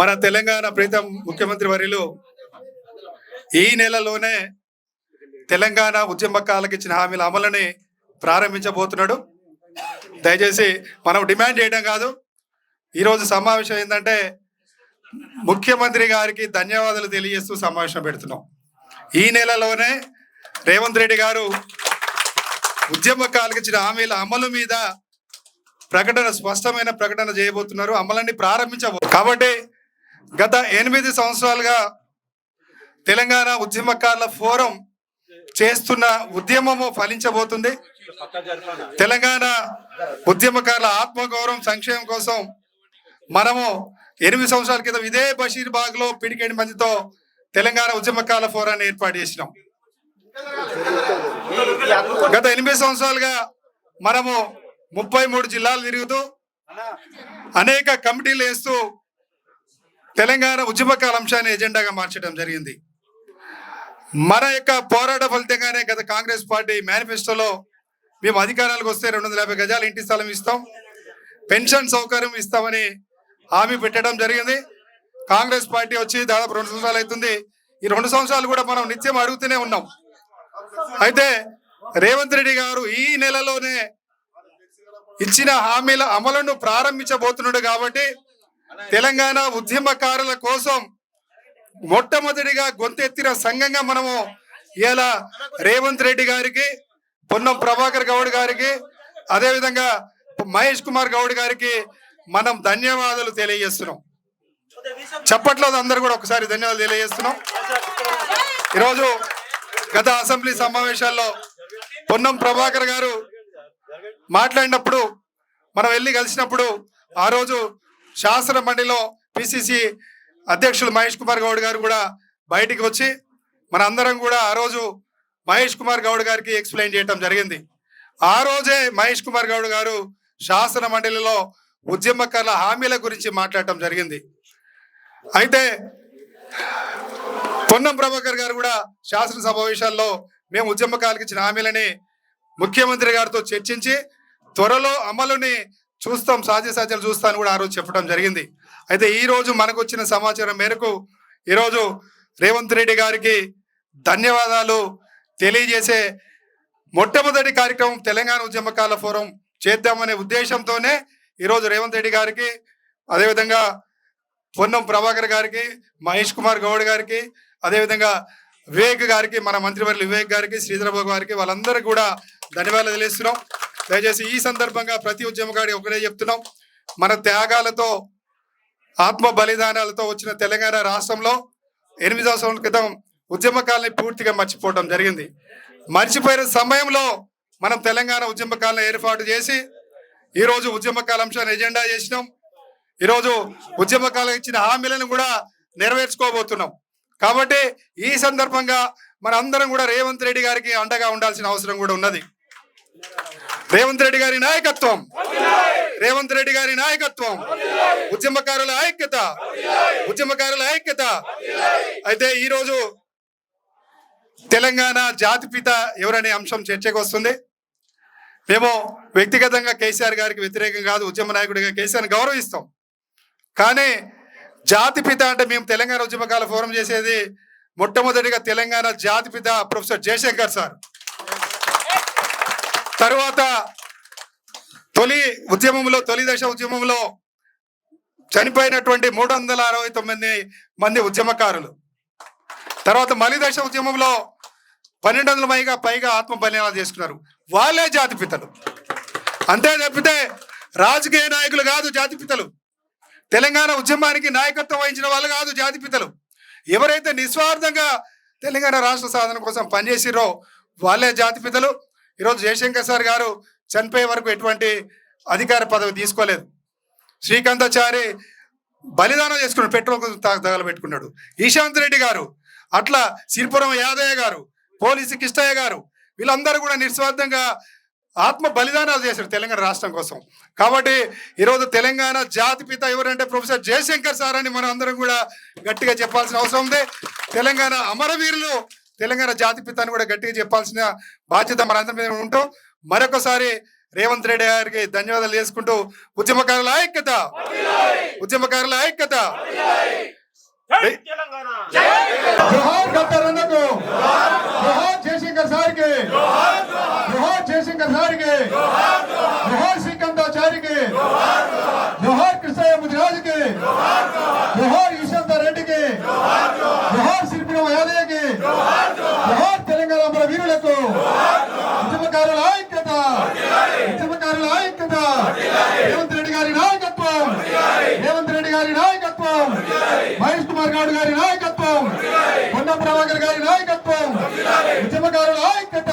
మన తెలంగాణ ప్రీతం ముఖ్యమంత్రి వర్యులు ఈ నెలలోనే తెలంగాణ ఉద్యమకాలకు ఇచ్చిన హామీల అమలుని ప్రారంభించబోతున్నాడు. దయచేసి మనం డిమాండ్ చేయడం కాదు. ఈరోజు సమావేశం ఏంటంటే ముఖ్యమంత్రి గారికి ధన్యవాదాలు తెలియజేస్తూ సమావేశం పెడుతున్నాం. ఈ నెలలోనే రేవంత్ రెడ్డి గారు ఉద్యమకాలకు ఇచ్చిన హామీల అమలు మీద ప్రకటన స్పష్టమైన ప్రకటన చేయబోతున్నారు. అమలన్నీ ప్రారంభించబో కాబట్టి గత ఎనిమిది సంవత్సరాలుగా తెలంగాణ ఉద్యమకారుల ఫోరం చేస్తున్న ఉద్యమము ఫలించబోతుంది. తెలంగాణ ఉద్యమకారుల ఆత్మగౌరవం సంక్షేమం కోసం మనము ఎనిమిది సంవత్సరాల క్రితం ఇదే బషీర్బాగ్లో పిడికేడి మందితో తెలంగాణ ఉద్యమకాల ఫోరాన్ని ఏర్పాటు చేసినాం. గత ఎనిమిది సంవత్సరాలుగా మనము ముప్పై మూడు జిల్లాలు తిరుగుతూ అనేక కమిటీలు వేస్తూ తెలంగాణ ఉద్యమకాల అంశాన్ని ఎజెండాగా మార్చడం జరిగింది. మన యొక్క పోరాట ఫలితంగానే గత కాంగ్రెస్ పార్టీ మేనిఫెస్టోలో మేము అధికారాలకు వస్తే రెండు వందల యాభై గజాలు ఇంటి స్థలం ఇస్తాం. పెన్షన్ సౌకర్యం ఇస్తామని హామీ పెట్టడం జరిగింది. కాంగ్రెస్ పార్టీ వచ్చి దాదాపు రెండు సంవత్సరాలు అవుతుంది. ఈ రెండు సంవత్సరాలు కూడా మనం నిత్యం అడుగుతూనే ఉన్నాం. అయితే రేవంత్ రెడ్డి గారు ఈ నెలలోనే ఇచ్చిన హామీల అమలును ప్రారంభించబోతున్నాడు కాబట్టి తెలంగాణ ఉద్యమకారుల కోసం మొట్టమొదటిగా గొంతెత్తిన సంఘంగా మనము ఇలా రేవంత్ రెడ్డి గారికి పొన్నం ప్రభాకర్ గౌడ్ గారికి అదేవిధంగా మహేష్ కుమార్ గౌడ్ గారికి మనం ధన్యవాదాలు తెలియజేస్తున్నాం. చెప్పట్లో అందరు కూడా ఒకసారి ధన్యవాదాలు తెలియజేస్తున్నాం. ఈరోజు గత అసెంబ్లీ సమావేశాల్లో పొన్నం ప్రభాకర్ గారు మాట్లాడినప్పుడు మనం వెళ్ళి కలిసినప్పుడు ఆ రోజు శాసన మండలిలో పిసిసి అధ్యక్షులు మహేష్ కుమార్ గౌడ్ గారు కూడా బయటికి వచ్చి మన అందరం కూడా ఆ రోజు మహేష్ కుమార్ గౌడ్ గారికి ఎక్స్ప్లెయిన్ చేయటం జరిగింది. ఆ రోజే మహేష్ కుమార్ గౌడ్ గారు శాసన మండలిలో ఉద్యమకారుల హామీల గురించి మాట్లాడటం జరిగింది. అయితే పొన్నం ప్రభాకర్ గారు కూడా శాసన సమావేశాల్లో మేము ఉద్యమకాలకు ఇచ్చిన హామీలని ముఖ్యమంత్రి గారితో చర్చించి త్వరలో అమలుని చూస్తాం సాధ్యసాధ్యాలు చూస్తాను కూడా ఆ రోజు చెప్పడం జరిగింది. అయితే ఈ రోజు మనకు వచ్చిన సమాచారం మేరకు ఈరోజు రేవంత్ రెడ్డి గారికి ధన్యవాదాలు తెలియజేసే మొట్టమొదటి కార్యక్రమం తెలంగాణ ఉద్యమకాల ఫోరం చేద్దామనే ఉద్దేశంతోనే ఈరోజు రేవంత్ రెడ్డి గారికి అదేవిధంగా పొన్నం ప్రభాకర్ గారికి మహేష్ కుమార్ గౌడ్ గారికి అదేవిధంగా వివేక్ గారికి మన మంత్రివర్యులు వివేక్ గారికి శ్రీధరబాబు గారికి వాళ్ళందరికీ కూడా ధన్యవాదాలు తెలియజేస్తున్నాం. దయచేసి ఈ సందర్భంగా ప్రతి ఉద్యమకాడి ఒకటే చెప్తున్నాం. మన త్యాగాలతో ఆత్మ బలిదానాలతో వచ్చిన తెలంగాణ రాష్ట్రంలో ఎనిమిది సంవత్సరాల క్రితం ఉద్యమకాలని పూర్తిగా మర్చిపోవడం జరిగింది. మర్చిపోయిన సమయంలో మనం తెలంగాణ ఉద్యమకాలను ఏర్పాటు చేసి ఈరోజు ఉద్యమకాల అంశాన్ని ఎజెండా చేసినాం. ఈరోజు ఉద్యమకాలం ఇచ్చిన హామీలను కూడా నెరవేర్చుకోబోతున్నాం. కాబట్టి ఈ సందర్భంగా మన అందరం కూడా రేవంత్ రెడ్డి గారికి అండగా ఉండాల్సిన అవసరం కూడా ఉన్నది. రేవంత్ రెడ్డి గారి నాయకత్వం. రేవంత్ రెడ్డి గారి నాయకత్వం. ఉద్యమకారుల ఐక్యత. ఉద్యమకారుల ఐక్యత. అయితే ఈరోజు తెలంగాణ జాతిపిత ఎవరనే అంశం చర్చకు వస్తుంది. మేము వ్యక్తిగతంగా కేసీఆర్ గారికి వ్యతిరేకం కాదు ఉద్యమ నాయకుడిగా కేసీఆర్ గౌరవిస్తాం. కానీ జాతిపిత అంటే మేము తెలంగాణ ఉద్యమకాల ఫోరం చేసేది మొట్టమొదటిగా తెలంగాణ జాతిపిత ప్రొఫెసర్ జయశంకర్ సార్. తరువాత తొలి ఉద్యమంలో తొలి దశ ఉద్యమంలో చనిపోయినటువంటి మూడు వందల అరవై తొమ్మిది మంది ఉద్యమకారులు. తర్వాత మలి దశ ఉద్యమంలో పన్నెండు వందల పైగా పైగా ఆత్మ బలినాలు చేసుకున్నారు. వాళ్ళే జాతిపితలు అంతే తప్పితే రాజకీయ నాయకులు కాదు జాతిపితలు తెలంగాణ ఉద్యమానికి నాయకత్వం వహించిన వాళ్ళు కాదు జాతిపితలు ఎవరైతే నిస్వార్థంగా తెలంగాణ రాష్ట్ర సాధన కోసం పనిచేసిరో వాళ్ళే జాతిపితలు ఈరోజు జయశంకర్ సార్ గారు చనిపోయే వరకు ఎటువంటి అధికార పదవి తీసుకోలేదు. శ్రీకాంతాచారి బలిదానం చేసుకున్నాడు పెట్రోల్ తగల పెట్టుకున్నాడు ఈశాంత్ రెడ్డి గారు అట్లా సిరిపురం యాదయ్య గారు పోలీసు కిష్టయ్య గారు వీళ్ళందరూ కూడా నిస్వార్థంగా ఆత్మ బలిదానాలు చేశారు తెలంగాణ రాష్ట్రం కోసం. కాబట్టి ఈరోజు తెలంగాణ జాతిపిత ఎవరంటే ప్రొఫెసర్ జయశంకర్ సార్ అని మనం అందరం కూడా గట్టిగా చెప్పాల్సిన అవసరం ఉంది. తెలంగాణ అమరవీరులు తెలంగాణ జాతిపిత అని కూడా గట్టిగా చెప్పాల్సిన బాధ్యత మనందరి మీద ఉంటాం మరొకసారి రేవంత్ రెడ్డి గారికి ధన్యవాదాలు చేసుకుంటూ ఉద్యమకారుల ఐక్యత. ఉద్యమకారుల ఐక్యత. జయశంకర్ సార్కి. జయశంకర్ సార్కి. నాయకత్వం. రేవంత్ రెడ్డి గారి నాయకత్వం. రేవంత్ రెడ్డి గారి నాయకత్వం. మహేష్ కుమార్ గౌడ్ గారి నాయకత్వం. కొండ ప్రభాకర్ గారి నాయకత్వం. ఉద్యమకారుల ఐక్యత.